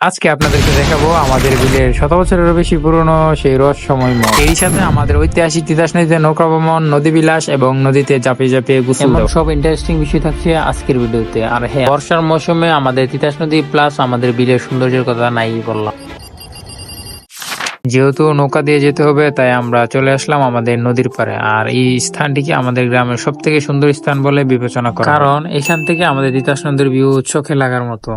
আজকে আপনাদেরকে দেখাবো আমাদের বিলের শত বছরেরও বেশি পুরনো সেই রহস্যময় মঠ। এই সাথে আমাদের ঐতিহাসিক তিতাস নদীতে নৌকা ভ্রমণ নদী বিলাস এবং নদীতে চাপিয়ে চাপিয়ে গোসল সব ইন্টারেস্টিং বিষয় থাকছে আজকের ভিডিওতে। আর হ্যাঁ বর্ষার মৌসুমে আমাদের তিতাস নদী প্লাস আমাদের বিলের সৌন্দর্যের কথা নাই বললাম। যেহেতু নৌকা দিয়ে যেতে হবে তাই আমরা চলে আসলাম আমাদের নদীর পাড়ে। আর এই স্থানটিকে আমাদের গ্রামের সব থেকে সুন্দর স্থান বলে বিবেচনা করা কারণ এখান থেকে আমাদের তিতাস নদীর ভিউ চোখে লাগার মতো।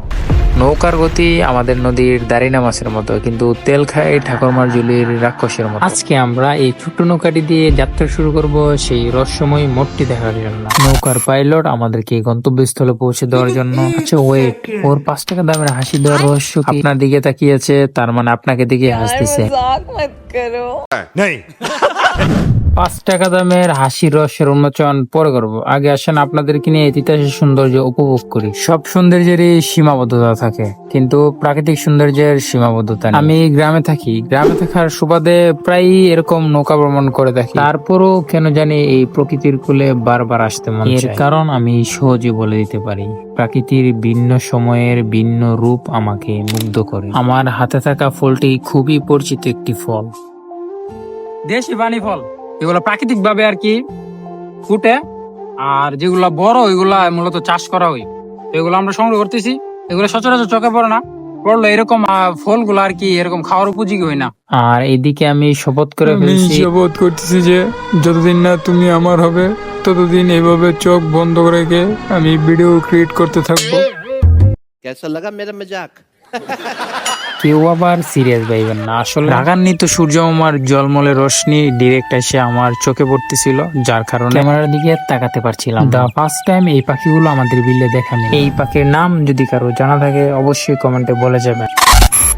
নৌকার গতি আমাদের নদীর দারিনা মাছের মতো কিন্তু তেল খায় ঠাকুরমার জুলির রাক্ষসের মতো। আজকে আমরা এই ছোট্ট নৌকাটি দিয়ে যাত্রা শুরু করব সেই রহস্যময় মোড়টি দেখার জন্য। নৌকার পাইলট আমাদেরকে গন্তব্যস্থলে পৌঁছে দেওয়ার জন্য। আচ্ছা ওয়েট ওর পাঁচ টাকা দামের হাসি দেওয়ার রহস্য আপনার দিকে তাকিয়েছে তার মানে আপনাকে দিকে হাসতেছে। পাঁচ টাকা দামের হাসি রসের উন্মোচন পরে করব। আগে আসেন আপনাদেরকে নিয়ে ইতিহাসের সৌন্দর্য উপভোগ করি। সব সৌন্দর্যেরই সীমাবদ্ধতা থাকে কিন্তু প্রাকৃতিক সৌন্দর্যের সীমাবদ্ধতা আমি গ্রামে থাকি। গ্রামে থাকার সুবাদে প্রায় এরকম নৌকা ভ্রমণ করে থাকি। তারপরও কেন জানি এই প্রকৃতির কুলে বারবার আসতে মনে এর কারণ আমি সহজে বলে দিতে পারি। প্রাকৃতির ভিন্ন সময়ের ভিন্ন রূপ আমাকে মুগ্ধ করে। আমার হাতে থাকা ফলটি খুবই পরিচিত একটি ফল। দেশি বাণী ফল। এগুলো প্রাকৃতিক ভাবে আর কি ফুটে আর যেগুলো বড় ওইগুলা মূলত চাষ করা হয়। এগুলো আমরা সংগ্রহ করতেছি। এগুলো সচরাচর চোখে পড়ে না। পড়ল এরকম ফলগুলো আর কি এরকম খাওয়ার উপযোগী হয় না। আর এদিকে আমি শপথ করে শপথ করতেছি যে যতদিন না তুমি আমার হবে ততদিন এইভাবে চোখ বন্ধ রেখে আমি ভিডিও ক্রিয়েট করতে থাকব। কেসা লাগা মেরা মজাক কেউ আবার সিরিয়াস ভাইবেন না। আসলে রাগান্বিত সূর্যমামার জলমলে রশ্মি ডিরেক্ট এসে আমার চোখে পড়তেছিল যার কারণে ক্যামেরার দিকে তাকাতে পারছিলাম দা ফার্স্ট টাইম এই পাখিগুলো আমাদের বিলে দেখা নেই এই পাখির নাম যদি কারও জানা থাকে অবশ্যই কমেন্টে বলে যাবেন।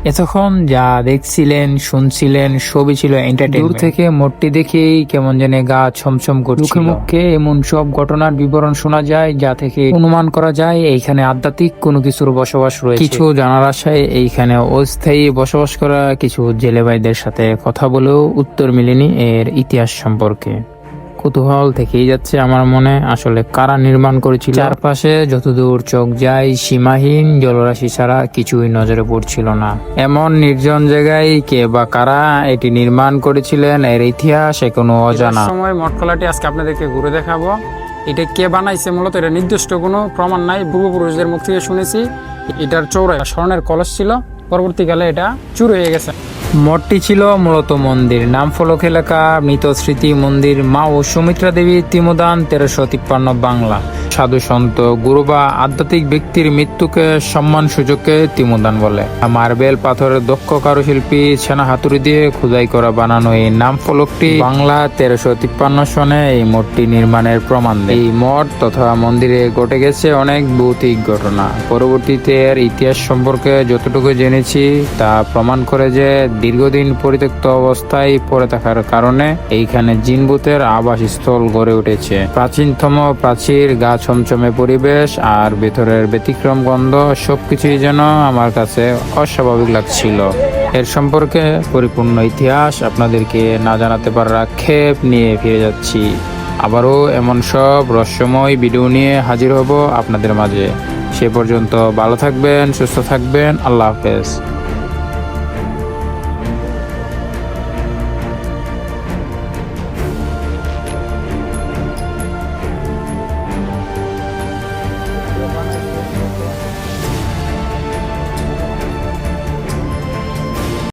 এতক্ষণ যা দেখছিলেন শুনছিলেন সবই ছিল দূর থেকে মোটটি দেখেই কেমন জানে গা ছমছম করছিল। মুখে মুখে এমন সব ঘটনার বিবরণ শোনা যায় যা থেকে অনুমান করা যায় এইখানে আধ্যাত্মিক কোনো কিছুর বসবাস রয়েছে। কিছু জানার আশায় এইখানে অস্থায়ী বসবাস করা কিছু জেলে ভাইদের সাথে কথা বলেও উত্তর মিলেনি এর ইতিহাস সম্পর্কে। কুতূহল থেকেই যাচ্ছে আমার মনে। আসলে কারা নির্মাণ করেছিল? চারপাশে যতদূর চোখ যায় সীমাহীন জলরাশি ছাড়া কিছুই নজরে পড়ছিল না। এমন নির্জন জায়গায় কে বা কারা এটি নির্মাণ করেছিলেন এর ইতিহাস এখনও অজানা। সময় মটকলাটি আজকে আপনাদেরকে ঘুরে দেখাবো। এটা কে বানাইছে মূলত? এটা নির্দিষ্ট কোনো প্রমাণ নাই পূর্বপুরুষদের মুখ থেকে শুনেছি। এটার চৌড়ায় স্বর্ণের কলস ছিল। পরবর্তীকালে এটা চুর হয়ে গেছে। মঠটি ছিল মূলত মন্দির। নাম ফলক এলাকা, মৃত স্মৃতি মন্দির, মা ও সুমিত্রা দেবী তিমোদান তেরোশো তিপ্পান্ন বাংলা। সাধু সন্ত গুরু বা আধ্যাত্মিক ব্যক্তির মৃত্যুকে সম্মান সুযোগকে তিমোদান বলে। মার্বেল পাথরের দক্ষ কারুশিল্পী সেনা হাতুড়ি দিয়ে খোদাই করা বানানো এই নাম ফলকটি বাংলা তেরোশো তিপ্পান্ন সনে এই মঠটি নির্মাণের প্রমাণ দেয়। এই মঠ তথা মন্দিরে ঘটে গেছে অনেক ভৌতিক ঘটনা। পরবর্তীতে এর ইতিহাস সম্পর্কে যতটুকু জেনেছি, তা প্রমাণ করে যে দীর্ঘদিন পরিত্যক্ত অবস্থায় পড়ে থাকার কারণে এইখানে জিনবুতের আবাসস্থল গড়ে উঠেছে। প্রাচীনতম প্রাচীর গা ছমছমে পরিবেশ আর ভেতরের ব্যতিক্রম গন্ধ সবকিছুই যেন আমার কাছে অস্বাভাবিক লাগছিল। এর সম্পর্কে পরিপূর্ণ ইতিহাস আপনাদেরকে না জানাতে পারার আক্ষেপ নিয়ে ফিরে যাচ্ছি। আবারও এমন সব রহস্যময় ভিডিও নিয়ে হাজির হব আপনাদের মাঝে। সে পর্যন্ত ভালো থাকবেন, সুস্থ থাকবেন, আল্লাহ হাফেজ।